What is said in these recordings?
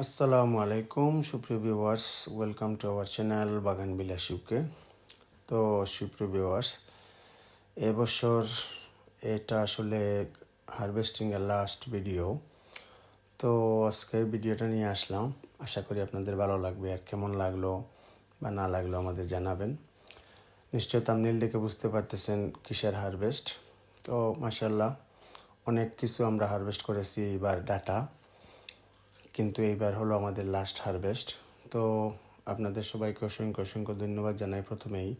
আসসালামু আলাইকুম, সুপ্রিয় viewers welcome to our channel বাগান বিলাসীকে তো সুপ্রিয় ভিউয়ার্স এবছর এটা আসলে হারভেস্টিংয়ের লাস্ট ভিডিও তো আজকে ভিডিওটা নিয়ে আসলাম। আশা করি আপনাদের ভালো লাগবে, আর কেমন লাগল বা না লাগল আমাদের জানাবেন। নিশ্চয় তামনিল দেখে বুঝতে পারতেছেন কিসের হারভেস্ট তো মাসাল্লাহ অনেক কিছু আমরা হারভেস্ট করেছি এবার ডাটা কিন্তু এইবার হলো আমাদের লাস্ট হারভেস্ট তো আপনাদের সবাইকে অসংখ্য অসংখ্য ধন্যবাদ জানাই প্রথমেই।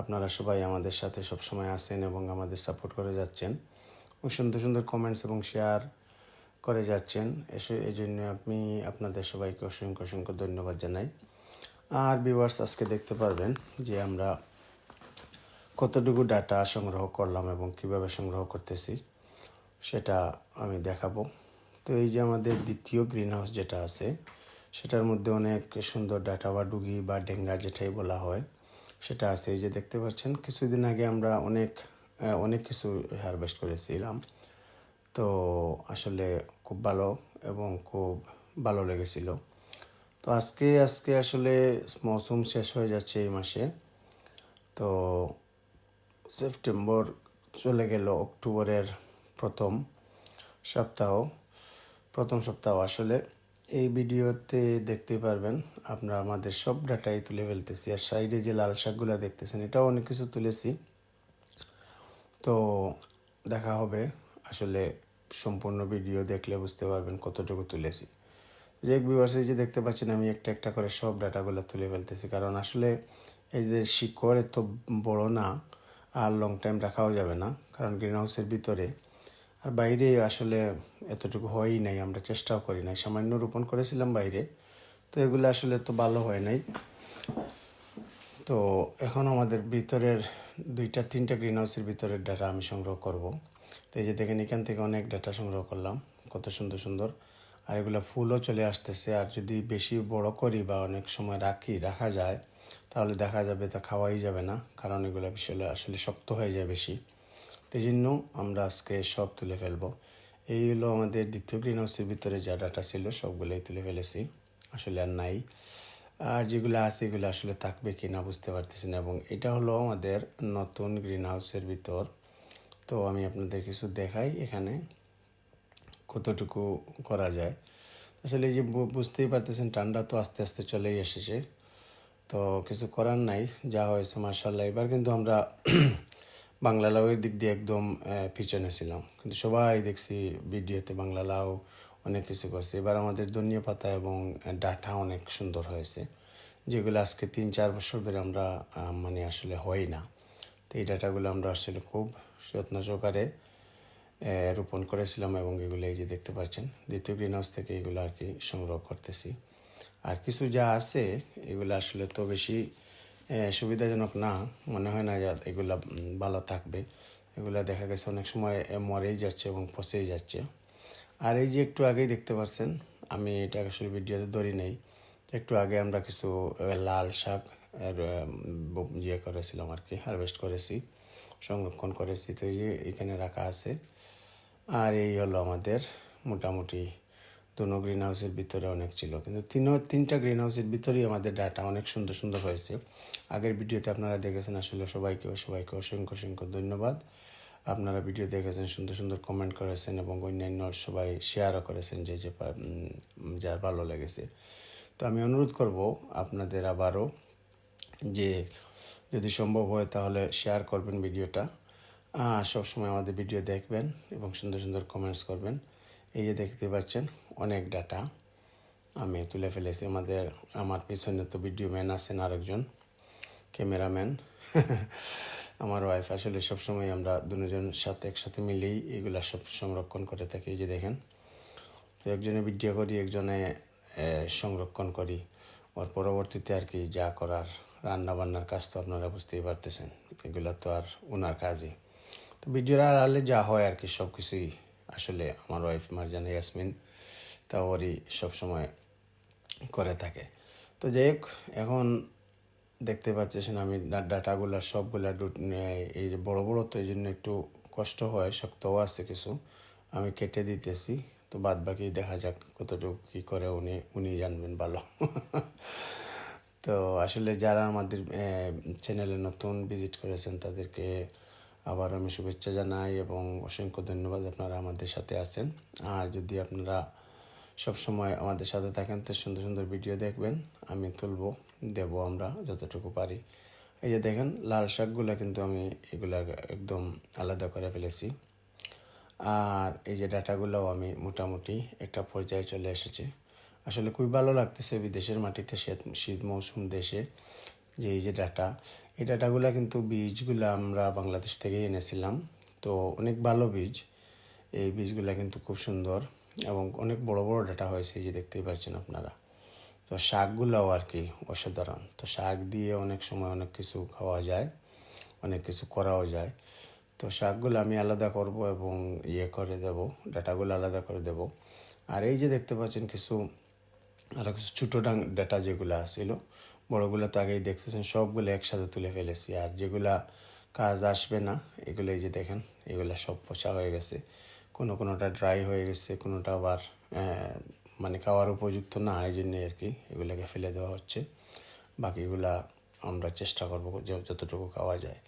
আপনারা সবাই আমাদের সাথে সবসময় আছেন এবং আমাদের সাপোর্ট করে যাচ্ছেন। সুন্দর সুন্দর কমেন্টস এবং শেয়ার করে যাচ্ছেন। এসে এই জন্য আমি আপনাদের সবাইকে অসংখ্য অসংখ্য ধন্যবাদ জানাই। আর ভিউয়ার্স আজকে দেখতে পারবেন যে আমরা কতটুকু ডাটা সংগ্রহ করলাম এবং কীভাবে সংগ্রহ করতেছি, সেটা আমি দেখাবো। তো এই যে আমাদের দ্বিতীয় গ্রিন হাউস যেটা আছে, সেটার মধ্যে অনেক সুন্দর ডাটা বা ডুগি বা ডেঙ্গা যেটাই বলা হয়, সেটা আছে। এই যে দেখতে পাচ্ছেন, কিছুদিন আগে আমরা অনেক অনেক কিছু হারভেস্ট করেছিলাম। তো আসলে খুব ভালো এবং খুব ভালো লেগেছিল। তো আজকে আজকে আসলে মৌসুম শেষ হয়ে যাচ্ছে এই মাসে। তো সেপ্টেম্বর চলে গেল, অক্টোবরের প্রথম সপ্তাহ। প্রথম সপ্তাহ আসলে এই ভিডিওতে দেখতে পারবেন আপনারা আমাদের সব ডাটাই তুলে ফেলতেছি। আর সাইডে যে লাল শাকগুলো দেখতেছেন, এটাও অনেক কিছু তুলেছি। তো দেখা হবে, আসলে সম্পূর্ণ ভিডিও দেখলে বুঝতে পারবেন কতটুকু তুলেছি। যে ভিউয়ার্সে যে দেখতে পাচ্ছেন, আমি একটা একটা করে সব ডাটাগুলো তুলে ফেলতেছি। কারণ আসলে এই যে শিকড় এত বড় না, আর লং টাইম রাখাও যাবে না। কারণ গ্রিন হাউসের ভিতরে আর বাইরে আসলে এতটুকু হয়ই নাই, আমরা চেষ্টাও করি নাই। সামান্য রোপণ করেছিলাম বাইরে, তো এগুলো আসলে তো ভালো হয় নাই। তো এখন আমাদের ভিতরের দুইটা, তিনটা গ্রিন হাউসের ভিতরের ডাটা আমি সংগ্রহ করব। তো এই যে দেখেন, এখান থেকে অনেক ডাটা সংগ্রহ করলাম, কত সুন্দর সুন্দর। আর এগুলো ফুলও চলে আসতেছে, আর যদি বেশি বড় করি বা অনেক সময় রাখি, রাখা যায়, তাহলে দেখা যাবে তা খাওয়াই যাবে না, কারণ এগুলো আসলে আসলে শক্ত হয়ে যায় বেশি। এই জন্য আমরা আজকে সব তুলে ফেলব। এই হলো আমাদের দ্বিতীয় গ্রিন হাউসের ভিতরে যা ডাটা ছিল, সবগুলোই তুলে ফেলেছি। আসলে আর নাই। আর যেগুলো আছে, এগুলো আসলে থাকবে কি না বুঝতে পারতেছি না এবং এটা হলো আমাদের নতুন গ্রিন হাউসের ভিতর। তো আমি আপনাদের কিছু দেখাই এখানে কতটুকু করা যায়। আসলে এই যে বুঝতেই পারতেছেন, ঠান্ডা তো আস্তে আস্তে চলেই এসেছে। তো কিছু করার নাই, যা হয়েছে মার্শাল্লাহ এবার কিন্তু আমরা বাংলা লাউয়ের দিক দিয়ে একদম পিছনে ছিলাম। কিন্তু সবাই দেখছি ভিডিওতে বাংলা লাউ অনেক কিছু করছে। এবার আমাদের ধনিয়া পাতা এবং ডাটা অনেক সুন্দর হয়েছে, যেগুলো আজকে তিন, চার বছর ধরে আমরা মানে আসলে হয় না। তো এই ডাটাগুলো আমরা আসলে খুব যত্ন সহকারে রোপণ করেছিলাম এবং এগুলো এই যে দেখতে পাচ্ছেন, দ্বিতীয় গ্রিন হাউস থেকে এগুলো আর কি সংগ্রহ করতেছি। আর কিছু যা আছে, এগুলো আসলে তো বেশি সুবিধাজনক না। মনে হয় না যে এগুলা ভালো থাকবে। এগুলা দেখা গেছে অনেক সময় মরেই যাচ্ছে এবং পচেই যাচ্ছে। আর এই যে একটু আগেই দেখতে পাচ্ছেন আমি এটা আসলে ভিডিওতে ধরি নেই। একটু আগে আমরা কিছু লাল শাক ইয়ে করেছিলাম আর কি হারভেস্ট করেছি, সংরক্ষণ করেছি। তো এখানে রাখা আছে। আর এই হলো আমাদের মোটামুটি দুনো গ্রিন হাউসের ভিতরে অনেক ছিল। কিন্তু তিন, তিনটা গ্রিন হাউসের ভিতরেই আমাদের ডাটা অনেক সুন্দর সুন্দর হয়েছে। আগের ভিডিওতে আপনারা দেখেছেন আসলে সবাইকে সবাইকে অসংখ্য অসংখ্য ধন্যবাদ। আপনারা ভিডিও দেখেছেন, সুন্দর সুন্দর কমেন্ট করেছেন এবং অন্যান্য সবাই শেয়ারও করেছেন যে যে যার ভালো লেগেছে। তো আমি অনুরোধ করব আপনাদের আবারও যে, যদি সম্ভব হয় তাহলে শেয়ার করবেন ভিডিওটা। সবসময় আমাদের ভিডিও দেখবেন এবং সুন্দর সুন্দর কমেন্টস করবেন। এই যে দেখতে পাচ্ছেন অনেক ডাটা আমি তুলে ফেলেছি। আমাদের, আমার পিছনে তো ভিডিও ম্যান আছেন আরেকজন ক্যামেরাম্যান আমার ওয়াইফ আসলে সবসময় আমরা দুজন সাথে একসাথে মিলেই এগুলা সব সংরক্ষণ করে থাকি, এই যে দেখেন। তো একজনে ভিডিও করি, একজনে সংরক্ষণ করি। ওর পরবর্তীতে আর কি যা করার রান্না বান্নার কাজ তো আপনারা বুঝতেই পারতেছেন, এগুলো তো আর ওনার কাজই। তো ভিডিওর আড়ালে যা হয় আর কি সব কিছুই আসলে আমার ওয়াইফ মারজানা, ইয়াসমিন তা ওরই সবসময় করে থাকে। তো যাই হোক, এখন দেখতে পাচ্ছেন আমি ডাটাগুলো সবগুলা এই যে বড়ো বড়ো তো এই জন্য একটু কষ্ট হয়, শক্তও আছে কিছু। আমি কেটে দিতেছি, তো বাদ বাকি দেখা যাক কতটুকু কী করে উনি উনি জানবেন ভালো। তো আসলে যারা আমাদের চ্যানেলে নতুন ভিজিট করেছেন তাদেরকে আবার আমি শুভেচ্ছা জানাই এবং অসংখ্য ধন্যবাদ আপনারা আমাদের সাথে আছেন। আর যদি আপনারা সব সময় আমাদের সাথে থাকেন, তো সুন্দর সুন্দর ভিডিও দেখবেন। আমি তুলবো, দেব আমরা যতটুকু পারি। এই যে দেখেন, লাল শাকগুলো কিন্তু আমি এগুলা একদম আলাদা করে ফেলেছি। আর এই যে ডাটাগুলোও আমি মোটামুটি একটা পর্যায়ে চলে এসেছে। আসলে খুবই ভালো লাগতেছে বিদেশের মাটিতে শীত শীত মৌসুম দেশে যে এই যে ডাটা, এই ডাটাগুলো কিন্তু বীজগুলো আমরা বাংলাদেশ থেকে এনেছিলাম। তো অনেক ভালো বীজ, এই বীজগুলো কিন্তু খুব সুন্দর। এবং অনেক বড় বড় ডাটা হয়েছে যে দেখতেই পাচ্ছেন আপনারা। তো শাকগুলোও আর কি অসাধারণ। তো শাক দিয়ে অনেক সময় অনেক কিছু খাওয়া যায়, অনেক কিছু করাও যায়। তো শাকগুলো আমি আলাদা করব এবং ইয়ে করে দেব, ডাটাগুলো আলাদা করে দেব। আর এই যে দেখতে পাচ্ছেন কিছু আরও কিছু ছোটো ডাং, ডাটা যেগুলো আসছিল বড়োগুলো তো আগেই দেখতেছেন, সবগুলো একসাথে তুলে ফেলেছি। আর যেগুলা কাজ আসবে না, এগুলো এই যে দেখেন, এগুলো সব পোষা হয়ে গেছে। কোনো কোনোটা ড্রাই হয়ে গেছে, কোনোটা আবার মানে খাওয়ার উপযুক্ত না, এই জন্যে আর কি এগুলোকে ফেলে দেওয়া হচ্ছে। বাকিগুলা আমরা চেষ্টা করব যতটুকু খাওয়া যায়।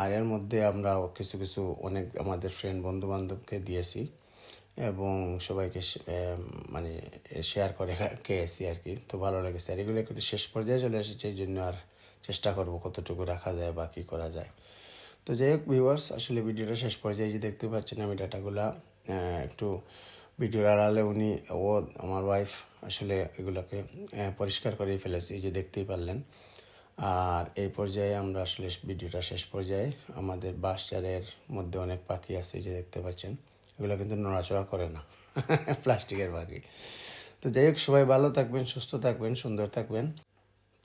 আর এর মধ্যে আমরা কিছু কিছু অনেক আমাদের ফ্রেন্ড বন্ধু বান্ধবকে দিয়েছি এবং সবাইকে মানে শেয়ার করে খেয়েছি আর কি। তো ভালো লেগেছে। আর এগুলো কিন্তু শেষ পর্যায়ে চলে এসেছে, এই জন্য আর চেষ্টা করব কতটুকু রাখা যায় বা কী করা যায়। তো যাই হোক ভিউয়ার্স আসলে ভিডিওটা শেষ পর্যায়ে যে দেখতে পাচ্ছেন আমি ডাটাগুলা একটু ভিডিওর আড়ালে উনি, ও আমার ওয়াইফ আসলে এগুলোকে পরিষ্কার করেই ফেলেছি যে দেখতেই পারলেন। আর এই পর্যায়ে আমরা আসলে ভিডিওটা শেষ পর্যায়ে, আমাদের বাসচারের মধ্যে অনেক পাখি আছে যে দেখতে পাচ্ছেন, এগুলো কিন্তু নড়াচড়া করে না, প্লাস্টিকের পাখি। তো যাই হোক, সবাই ভালো থাকবেন, সুস্থ থাকবেন, সুন্দর থাকবেন।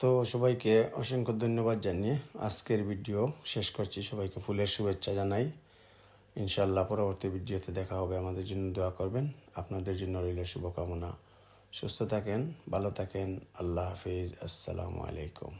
তো সবাইকে অসংখ্য ধন্যবাদ জানিয়ে আজকের ভিডিও শেষ করছি। সবাইকে ফুলের শুভেচ্ছা জানাই। ইনশাল্লাহ পরবর্তী ভিডিওতে দেখা হবে। আমাদের জন্য দোয়া করবেন। আপনাদের জন্য রইল শুভকামনা। সুস্থ থাকেন, ভালো থাকেন। আল্লাহ হাফিজ। আসসালামু আলাইকুম।